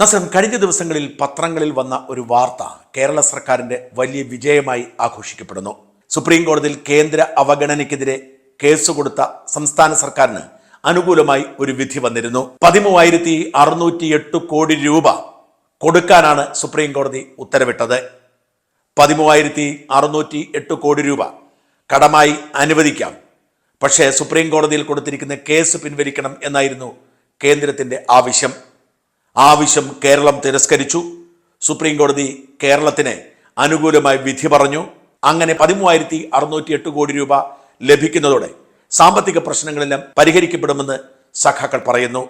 നസരം കഴിഞ്ഞ ദിവസങ്ങളിൽ പത്രങ്ങളിൽ വന്ന ഒരു വാർത്ത കേരള സർക്കാരിന്റെ വലിയ വിജയമായി ആഘോഷിക്കപ്പെടുന്നു. സുപ്രീം കോടതിയിൽ കേന്ദ്ര അവഗണനയ്ക്കെതിരെ കേസ് കൊടുത്ത സംസ്ഥാന സർക്കാരിന് അനുകൂലമായി ഒരു വിധി വന്നിരുന്നു. പതിമൂവായിരത്തി അറുന്നൂറ്റി എട്ട് കോടി രൂപ കൊടുക്കാനാണ് സുപ്രീം കോടതി ഉത്തരവിട്ടത്. പതിമൂവായിരത്തി അറുന്നൂറ്റി എട്ട് കോടി രൂപ കടമായി അനുവദിക്കാം. പക്ഷേ സുപ്രീം കോടതിയിൽ കൊടുത്തിരിക്കുന്ന കേസ് പിൻവലിക്കണം എന്നായിരുന്നു കേന്ദ്രത്തിന്റെ ആവശ്യം. ആവശ്യം കേരളം തിരസ്കരിച്ചു. സുപ്രീം കോടതി കേരളത്തിന് അനുകൂലമായി വിധി പറഞ്ഞു. അങ്ങനെ പതിമൂവായിരത്തി അറുന്നൂറ്റി എട്ട് കോടി രൂപ ലഭിക്കുന്നതോടെ സാമ്പത്തിക പ്രശ്നങ്ങളെല്ലാം പരിഹരിക്കപ്പെടുമെന്ന് സഖാക്കൾ പറയുന്നു.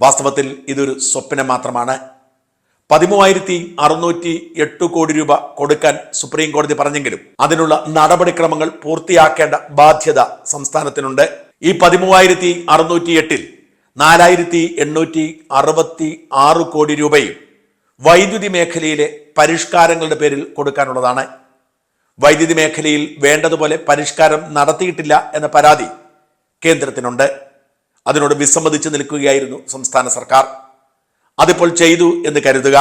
വാസ്തവത്തിൽ ഇതൊരു സ്വപ്നം മാത്രമാണ്. പതിമൂവായിരത്തി അറുന്നൂറ്റി എട്ട് കോടി രൂപ കൊടുക്കാൻ സുപ്രീം കോടതി പറഞ്ഞെങ്കിലും അതിനുള്ള നടപടിക്രമങ്ങൾ പൂർത്തിയാക്കേണ്ട ബാധ്യത സംസ്ഥാനത്തിനുണ്ട്. ഈ പതിമൂവായിരത്തി അറുന്നൂറ്റി എട്ടിൽ നാലായിരത്തി എണ്ണൂറ്റി അറുപത്തി ആറ് കോടി രൂപയും വൈദ്യുതി മേഖലയിലെ പരിഷ്കാരങ്ങളുടെ പേരിൽ കൊടുക്കാനുള്ളതാണ്. വൈദ്യുതി മേഖലയിൽ വേണ്ടതുപോലെ പരിഷ്കാരം നടത്തിയിട്ടില്ല എന്ന പരാതി കേന്ദ്രത്തിനുണ്ട്. അതിനോട് വിസമ്മതിച്ച് നിൽക്കുകയായിരുന്നു സംസ്ഥാന സർക്കാർ. അതിപ്പോൾ ചെയ്തു എന്ന് കരുതുക.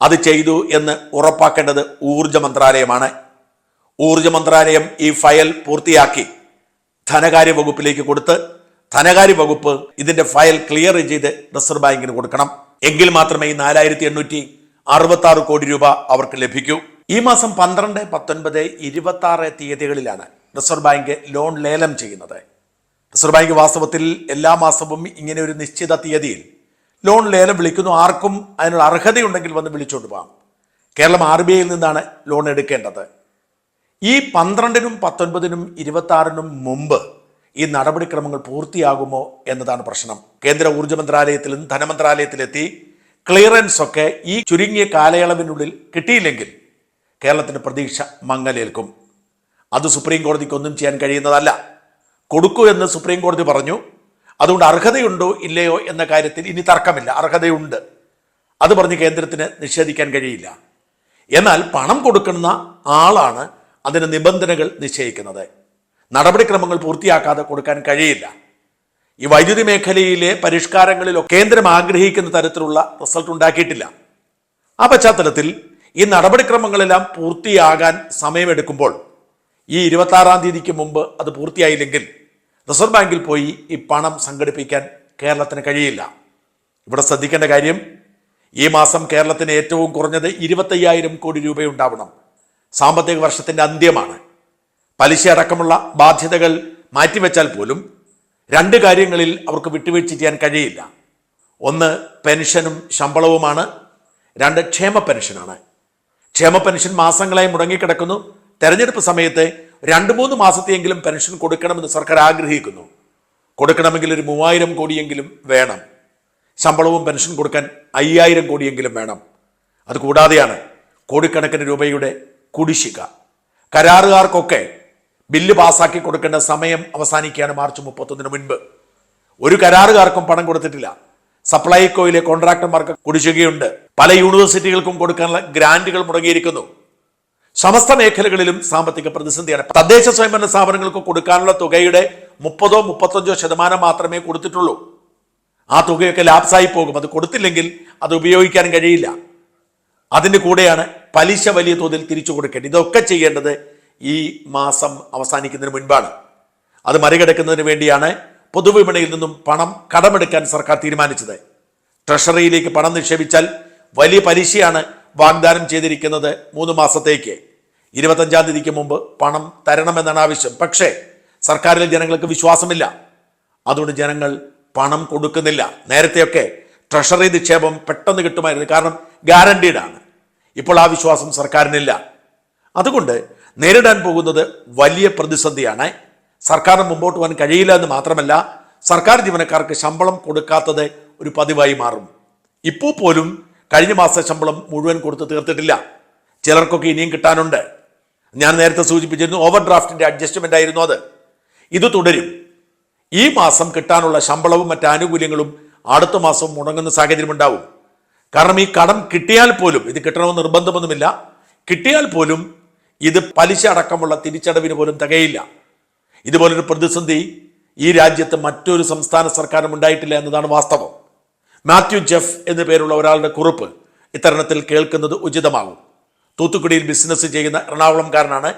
അത് ചെയ്തു എന്ന് ഉറപ്പാക്കേണ്ടത് ഊർജ മന്ത്രാലയമാണ്. ഊർജ മന്ത്രാലയം ഈ ഫയൽ പൂർത്തിയാക്കി ധനകാര്യ വകുപ്പിലേക്ക് കൊടുത്ത് ധനകാര്യ വകുപ്പ് ഇതിന്റെ ഫയൽ ക്ലിയർ ചെയ്ത് റിസർവ് ബാങ്കിന് കൊടുക്കണം. എങ്കിൽ മാത്രമേ ഈ നാലായിരത്തി എണ്ണൂറ്റി അറുപത്തി ആറ് കോടി രൂപ അവർക്ക് ലഭിക്കൂ. ഈ മാസം പന്ത്രണ്ട് പത്തൊൻപത് ഇരുപത്തി ആറ് തീയതികളിലാണ് റിസർവ് ബാങ്ക് ലോൺ ലേലം ചെയ്യുന്നത്. റിസർവ് ബാങ്ക് വാസ്തവത്തിൽ എല്ലാ മാസവും ഇങ്ങനെ ഒരു നിശ്ചിത തീയതിയിൽ ലോൺ ലേലം വിളിക്കുന്നു. ആർക്കും അതിനുള്ള അർഹതയുണ്ടെങ്കിൽ വന്ന് വിളിച്ചുകൊണ്ട് പോകാം. കേരളം ആർ ബി ഐയിൽ നിന്നാണ് ലോൺ എടുക്കേണ്ടത്. ഈ പന്ത്രണ്ടിനും പത്തൊൻപതിനും ഇരുപത്തി ആറിനും മുമ്പ് ഈ നടപടിക്രമങ്ങൾ പൂർത്തിയാകുമോ എന്നതാണ് പ്രശ്നം. കേന്ദ്ര ഊർജ മന്ത്രാലയത്തിലും ധനമന്ത്രാലയത്തിലെത്തി ക്ലിയറൻസ് ഒക്കെ ഈ ചുരുങ്ങിയ കാലയളവിനുള്ളിൽ കിട്ടിയില്ലെങ്കിൽ കേരളത്തിന് പ്രതീക്ഷ മങ്ങലേൽക്കും. അത് സുപ്രീം കോടതിക്ക് ഒന്നും ചെയ്യാൻ കഴിയുന്നതല്ല. കൊടുക്കൂ എന്ന് സുപ്രീം കോടതി പറഞ്ഞു. അതുകൊണ്ട് അർഹതയുണ്ടോ ഇല്ലയോ എന്ന കാര്യത്തിൽ ഇനി തർക്കമില്ല. അർഹതയുണ്ട്. അത് പറഞ്ഞ് കേന്ദ്രത്തിന് നിഷേധിക്കാൻ കഴിയില്ല. എന്നാൽ പണം കൊടുക്കുന്ന ആളാണ് അതിന് നിബന്ധനകൾ നിശ്ചയിക്കുന്നത്. നടപടിക്രമങ്ങൾ പൂർത്തിയാക്കാതെ കൊടുക്കാൻ കഴിയില്ല. ഈ വൈദ്യുതി മേഖലയിലെ പരിഷ്കാരങ്ങളിലോ കേന്ദ്രം ആഗ്രഹിക്കുന്ന തരത്തിലുള്ള റിസൾട്ട് ഉണ്ടാക്കിയിട്ടില്ല. ആ പശ്ചാത്തലത്തിൽ ഈ നടപടിക്രമങ്ങളെല്ലാം പൂർത്തിയാകാൻ സമയമെടുക്കുമ്പോൾ ഈ ഇരുപത്തി ആറാം തീയതിക്ക് മുമ്പ് അത് പൂർത്തിയായില്ലെങ്കിൽ റിസർവ് ബാങ്കിൽ പോയി ഈ പണം സംഘടിപ്പിക്കാൻ കേരളത്തിന് കഴിയില്ല. ഇവിടെ ശ്രദ്ധിക്കേണ്ട കാര്യം ഈ മാസം കേരളത്തിന് ഏറ്റവും കുറഞ്ഞത് ഇരുപത്തയ്യായിരം കോടി രൂപയുണ്ടാവണം. സാമ്പത്തിക വർഷത്തിന്റെ അന്ത്യമാണ്. പലിശ അടക്കമുള്ള ബാധ്യതകൾ മാറ്റിവെച്ചാൽ പോലും രണ്ട് കാര്യങ്ങളിൽ അവർക്ക് വിട്ടുവീഴ്ച ചെയ്യാൻ കഴിയില്ല. ഒന്ന് പെൻഷനും ശമ്പളവുമാണ്. രണ്ട് ക്ഷേമ പെൻഷനാണ്. ക്ഷേമ പെൻഷൻ മാസങ്ങളായി മുടങ്ങിക്കിടക്കുന്നു. തെരഞ്ഞെടുപ്പ് സമയത്ത് രണ്ട് മൂന്ന് മാസത്തെയെങ്കിലും പെൻഷൻ കൊടുക്കണമെന്ന് സർക്കാർ ആഗ്രഹിക്കുന്നു. കൊടുക്കണമെങ്കിൽ ഒരു മൂവായിരം കോടിയെങ്കിലും വേണം. ശമ്പളവും പെൻഷൻ കൊടുക്കാൻ അയ്യായിരം കോടിയെങ്കിലും വേണം. അതുകൂടാതെയാണ് കോടിക്കണക്കിന് രൂപയുടെ കുടിശ്ശിക. കരാറുകാർക്കൊക്കെ ബില്ല് പാസ്സാക്കി കൊടുക്കേണ്ട സമയം അവസാനിക്കുകയാണ് മാർച്ച് മുപ്പത്തൊന്നിന് മുൻപ്. ഒരു കരാറുകാർക്കും പണം കൊടുത്തിട്ടില്ല. സപ്ലൈകോയിലെ കോൺട്രാക്ടർമാർക്ക് കുടിശ്ശികയുണ്ട്. പല യൂണിവേഴ്സിറ്റികൾക്കും കൊടുക്കാനുള്ള ഗ്രാന്റുകൾ മുടങ്ങിയിരിക്കുന്നു. സമസ്ത മേഖലകളിലും സാമ്പത്തിക പ്രതിസന്ധിയാണ്. തദ്ദേശ സ്വയംഭരണ സ്ഥാപനങ്ങൾക്ക് കൊടുക്കാനുള്ള തുകയുടെ മുപ്പതോ മുപ്പത്തഞ്ചോ ശതമാനം മാത്രമേ കൊടുത്തിട്ടുള്ളൂ. ആ തുകയൊക്കെ ലാപ്സായി പോകും. അത് കൊടുത്തില്ലെങ്കിൽ അത് ഉപയോഗിക്കാൻ കഴിയില്ല. അതിന്റെ കൂടെയാണ് പലിശ വലിയ തോതിൽ തിരിച്ചു കൊടുക്കേണ്ടത്. ഇതൊക്കെ ചെയ്യേണ്ടത് ഈ മാസം അവസാനിക്കുന്നതിന് മുൻപാണ്. അത് മറികടക്കുന്നതിന് വേണ്ടിയാണ് പൊതുവിപണിയിൽ നിന്നും പണം കടമെടുക്കാൻ സർക്കാർ തീരുമാനിച്ചത്. ട്രഷറിയിലേക്ക് പണം നിക്ഷേപിച്ചാൽ വലിയ പലിശയാണ് വാഗ്ദാനം ചെയ്തിരിക്കുന്നത് മൂന്ന് മാസത്തേക്ക്. ഇരുപത്തഞ്ചാം തീയതിക്ക് മുമ്പ് പണം തരണമെന്നാണ് ആവശ്യം. പക്ഷേ സർക്കാരിൽ ജനങ്ങൾക്ക് വിശ്വാസമില്ല. അതുകൊണ്ട് ജനങ്ങൾ പണം കൊടുക്കുന്നില്ല. നേരത്തെയൊക്കെ ട്രഷറി നിക്ഷേപം പെട്ടെന്ന് കിട്ടുമായിരുന്നു. കാരണം ഗ്യാരണ്ടീഡാണ് ഇപ്പോൾ ആ വിശ്വാസം സർക്കാരിനില്ല. അതുകൊണ്ട് നേരിടാൻ പോകുന്നത് വലിയ പ്രതിസന്ധിയാണ്. സർക്കാർ മുമ്പോട്ട് പോകാൻ കഴിയില്ല എന്ന് മാത്രമല്ല സർക്കാർ ജീവനക്കാർക്ക് ശമ്പളം കൊടുക്കാത്തത് ഒരു പതിവായി മാറും. ഇപ്പോൾ പോലും കഴിഞ്ഞ മാസത്തെ ശമ്പളം മുഴുവൻ കൊടുത്ത് തീർത്തിട്ടില്ല. ചിലർക്കൊക്കെ ഇനിയും കിട്ടാനുണ്ട്. ഞാൻ നേരത്തെ സൂചിപ്പിച്ചിരുന്നു ഓവർ ഡ്രാഫ്റ്റിന്റെ അഡ്ജസ്റ്റ്മെന്റ് ആയിരുന്നു അത്. ഇത് തുടരും. ഈ മാസം കിട്ടാനുള്ള ശമ്പളവും മറ്റ് ആനുകൂല്യങ്ങളും അടുത്ത മാസം മുടങ്ങുന്ന സാഹചര്യം ഉണ്ടാവും. കാരണം ഈ കടം കിട്ടിയാൽ പോലും ഇത് കിട്ടണമെന്ന് നിർബന്ധമൊന്നുമില്ല കിട്ടിയാൽ പോലും ഇത് പലിശ അടക്കമുള്ള തിരിച്ചടവിന് പോലും തികയില്ല. ഇതുപോലൊരു പ്രതിസന്ധി ഈ രാജ്യത്ത് മറ്റൊരു സംസ്ഥാന സർക്കാരും ഉണ്ടായിട്ടില്ല എന്നതാണ് വാസ്തവം. മാത്യു ജെഫ് എന്നു പേരുള്ള ഒരാളുടെ കുറിപ്പ് ഇത്തരണത്തിൽ കേൾക്കുന്നത് ഉചിതമാകും. തൂത്തുക്കുടിയിൽ ബിസിനസ് ചെയ്യുന്ന എറണാകുളംകാരനാണ്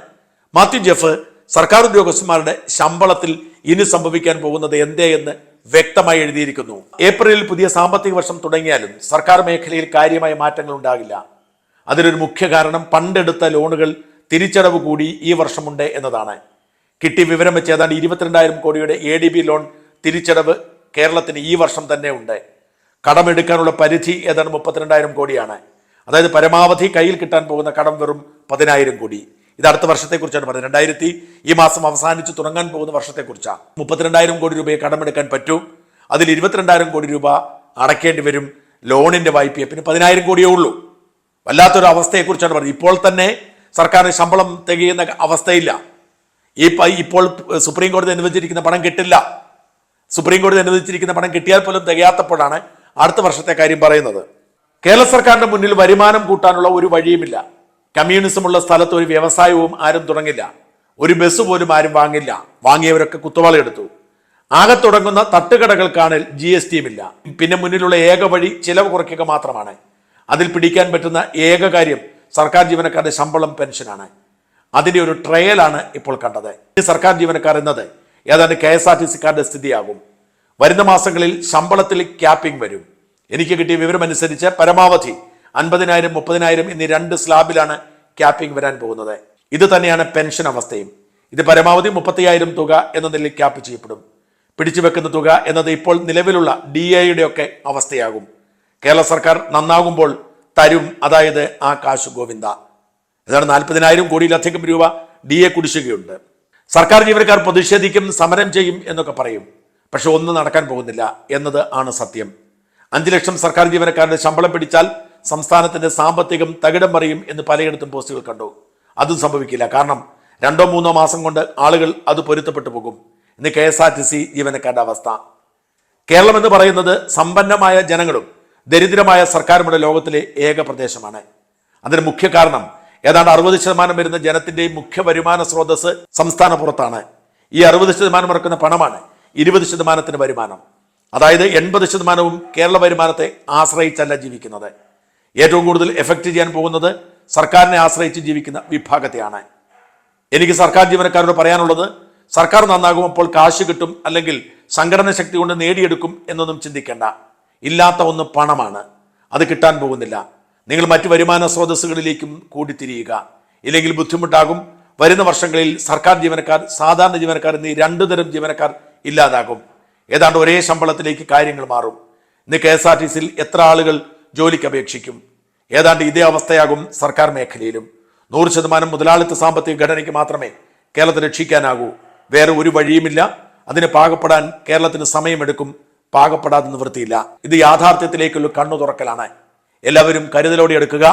മാത്യു ജെഫ്. സർക്കാർ ഉദ്യോഗസ്ഥന്മാരുടെ ശമ്പളത്തിൽ ഇനി സംഭവിക്കാൻ പോകുന്നത് എന്തേ എന്ന് വ്യക്തമായി എഴുതിയിരിക്കുന്നു. ഏപ്രിലിൽ പുതിയ സാമ്പത്തിക വർഷം തുടങ്ങിയാലും സർക്കാർ മേഖലയിൽ കാര്യമായ മാറ്റങ്ങൾ ഉണ്ടാകില്ല. അതിനൊരു മുഖ്യ കാരണം പണ്ടെടുത്ത ലോണുകൾ തിരിച്ചടവ് കൂടി ഈ വർഷമുണ്ട് എന്നതാണ്. കിട്ടിയ വിവരം വെച്ച് ഏതാണ്ട് ഇരുപത്തിരണ്ടായിരം കോടിയുടെ എ ഡി ബി ലോൺ തിരിച്ചടവ് കേരളത്തിന് ഈ വർഷം തന്നെ ഉണ്ട്. കടമെടുക്കാനുള്ള പരിധി ഏതാണ്ട് മുപ്പത്തിരണ്ടായിരം കോടിയാണ്. അതായത് പരമാവധി കയ്യിൽ കിട്ടാൻ പോകുന്ന കടം വെറും പതിനായിരം കോടി. ഇത് അടുത്ത വർഷത്തെക്കുറിച്ചാണ് പറയുന്നത് രണ്ടായിരത്തി ഈ മാസം അവസാനിച്ച് തുടങ്ങാൻ പോകുന്ന വർഷത്തെക്കുറിച്ചാണ്. മുപ്പത്തിരണ്ടായിരം കോടി രൂപയെ കടമെടുക്കാൻ പറ്റും. അതിൽ ഇരുപത്തിരണ്ടായിരം കോടി രൂപ അടയ്ക്കേണ്ടി വരും ലോണിന്റെ വായ്പയെ. പിന്നെ പതിനായിരം കോടിയേ ഉള്ളൂ. വല്ലാത്തൊരു അവസ്ഥയെക്കുറിച്ചാണ് പറയുന്നത് ഇപ്പോൾ തന്നെ സർക്കാരിന് ശമ്പളം തികയുന്ന അവസ്ഥയില്ല. ഈ ഇപ്പോൾ സുപ്രീം കോടതി അനുവദിച്ചിരിക്കുന്ന പണം കിട്ടില്ല. സുപ്രീം കോടതി അനുവദിച്ചിരിക്കുന്ന പണം കിട്ടിയാൽ പോലും തികയാത്തപ്പോഴാണ് അടുത്ത വർഷത്തെ കാര്യം പറയുന്നത്. കേരള സർക്കാരിന്റെ മുന്നിൽ വരുമാനം കൂട്ടാനുള്ള ഒരു വഴിയുമില്ല. കമ്മ്യൂണിസമുള്ള സ്ഥലത്ത് ഒരു വ്യവസായവും ആരും തുടങ്ങില്ല. ഒരു ബസ് പോലും ആരും വാങ്ങില്ല. വാങ്ങിയവരൊക്കെ കുത്തുവാളയെടുത്തു ആകെ തുടങ്ങുന്ന തട്ടുകടകൾക്കാണ് ജി എസ് ടിയും ഇല്ല പിന്നെ മുന്നിലുള്ള ഏക വഴി ചിലവ് കുറയ്ക്കുക മാത്രമാണ്. അതിൽ പിടിക്കാൻ പറ്റുന്ന ഏക കാര്യം സർക്കാർ ജീവനക്കാരുടെ ശമ്പളം പെൻഷനാണ്. അതിന്റെ ഒരു ട്രയലാണ് ഇപ്പോൾ കണ്ടത്. സർക്കാർ ജീവനക്കാർ എന്നത് ഏതാണ്ട് കെ എസ് ആർ ടി സിക്കാരുടെ സ്ഥിതിയാകും. വരുന്ന മാസങ്ങളിൽ ശമ്പളത്തിൽ ക്യാപ്പിംഗ് വരും. എനിക്ക് കിട്ടിയ വിവരം അനുസരിച്ച് പരമാവധി അൻപതിനായിരം മുപ്പതിനായിരം എന്നീ രണ്ട് സ്ലാബിലാണ് ക്യാപ്പിംഗ് വരാൻ പോകുന്നത്. ഇത് തന്നെയാണ് പെൻഷൻ അവസ്ഥയും. ഇത് പരമാവധി മുപ്പത്തിയായിരം തുക എന്ന നിലയിൽ ക്യാപ്പ് ചെയ്യപ്പെടും. പിടിച്ചു വെക്കുന്ന തുക എന്നത് ഇപ്പോൾ നിലവിലുള്ള ഡി എയുടെ ഒക്കെ അവസ്ഥയാകും. കേരള സർക്കാർ നന്നാകുമ്പോൾ തരും. അതായത് ആ കാശ് ഗോവിന്ദ. ഏതാണ്ട് നാൽപ്പതിനായിരം കോടിയിലധികം രൂപ ഡി എ കുടിശ്ശികയുണ്ട്. സർക്കാർ ജീവനക്കാർ പ്രതിഷേധിക്കും സമരം ചെയ്യും എന്നൊക്കെ പറയും. പക്ഷെ ഒന്നും നടക്കാൻ പോകുന്നില്ല എന്നത് ആണ് സത്യം. അഞ്ചു ലക്ഷം സർക്കാർ ജീവനക്കാരുടെ ശമ്പളം പിടിച്ചാൽ സംസ്ഥാനത്തിന്റെ സാമ്പത്തികം തകിടം മറിയും എന്ന് പലയിടത്തും പോസ്റ്റുകൾ കണ്ടു. അതും സംഭവിക്കില്ല. കാരണം രണ്ടോ മൂന്നോ മാസം കൊണ്ട് ആളുകൾ അത് പൊരുത്തപ്പെട്ടു പോകും. ഇന്ന് K S R T C ജീവനക്കാരുടെ അവസ്ഥ. കേരളം എന്ന് പറയുന്നത് സമ്പന്നമായ ജനങ്ങളും ദരിദ്രമായ സർക്കാരുമുള്ള ലോകത്തിലെ ഏക പ്രദേശമാണ്. അതിന് മുഖ്യ കാരണം ഏതാണ്ട് അറുപത് ശതമാനം വരുന്ന ജനത്തിന്റെയും മുഖ്യ വരുമാന സ്രോതസ് സംസ്ഥാന പുറത്താണ്. ഈ അറുപത് ശതമാനം ഇറക്കുന്ന പണമാണ് ഇരുപത് ശതമാനത്തിന് വരുമാനം. അതായത് എൺപത് ശതമാനവും കേരള വരുമാനത്തെ ആശ്രയിച്ചല്ല ജീവിക്കുന്നത്. ഏറ്റവും കൂടുതൽ എഫക്റ്റ് ചെയ്യാൻ പോകുന്നത് സർക്കാരിനെ ആശ്രയിച്ച് ജീവിക്കുന്ന വിഭാഗത്തെയാണ്. എനിക്ക് സർക്കാർ ജീവനക്കാരോട് പറയാനുള്ളത് സർക്കാർ നന്നാകുമ്പോൾ കാശ് കിട്ടും അല്ലെങ്കിൽ സംഘടന ശക്തി കൊണ്ട് നേടിയെടുക്കും എന്നൊന്നും ചിന്തിക്കേണ്ട. ഇല്ലാത്ത ഒന്ന് പണമാണ്. അത് കിട്ടാൻ പോകുന്നില്ല. നിങ്ങൾ മറ്റു വരുമാന സ്രോതസ്സുകളിലേക്കും കൂടിത്തിരിയുക. ഇല്ലെങ്കിൽ ബുദ്ധിമുട്ടാകും. വരുന്ന വർഷങ്ങളിൽ സർക്കാർ ജീവനക്കാർ സാധാരണ ജീവനക്കാർ എന്നീ രണ്ടു തരം ജീവനക്കാർ ഇല്ലാതാകും. ഏതാണ്ട് ഒരേ ശമ്പളത്തിലേക്ക് കാര്യങ്ങൾ മാറും. ഇന്ന് കെ എസ് ആർ ടി സിയിൽ എത്ര ആളുകൾ ജോലിക്ക് അപേക്ഷിക്കും? ഏതാണ്ട് ഇതേ അവസ്ഥയാകും സർക്കാർ മേഖലയിലും. നൂറ് ശതമാനം മുതലാളിത്ത സാമ്പത്തിക ഘടനയ്ക്ക് മാത്രമേ കേരളത്തെ രക്ഷിക്കാനാകൂ. വേറെ ഒരു വഴിയുമില്ല. അതിന് പാകപ്പെടാൻ കേരളത്തിന് സമയമെടുക്കും പാകപ്പെടാതെ നിവൃത്തിയില്ല. ഇത് യാഥാർത്ഥ്യത്തിലേക്കുള്ള കണ്ണു തുറക്കലാണ്. എല്ലാവരും കരുതലോടെ എടുക്കുക.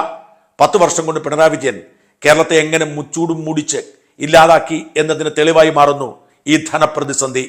പത്ത് വർഷം കൊണ്ട് പിണറായി വിജയൻ കേരളത്തെ എങ്ങനെ മുച്ചൂടും മുടിച്ച് ഇല്ലാതാക്കി എന്നതിന് തെളിവായി മാറുന്നു ഈ ധനപ്രതിസന്ധി.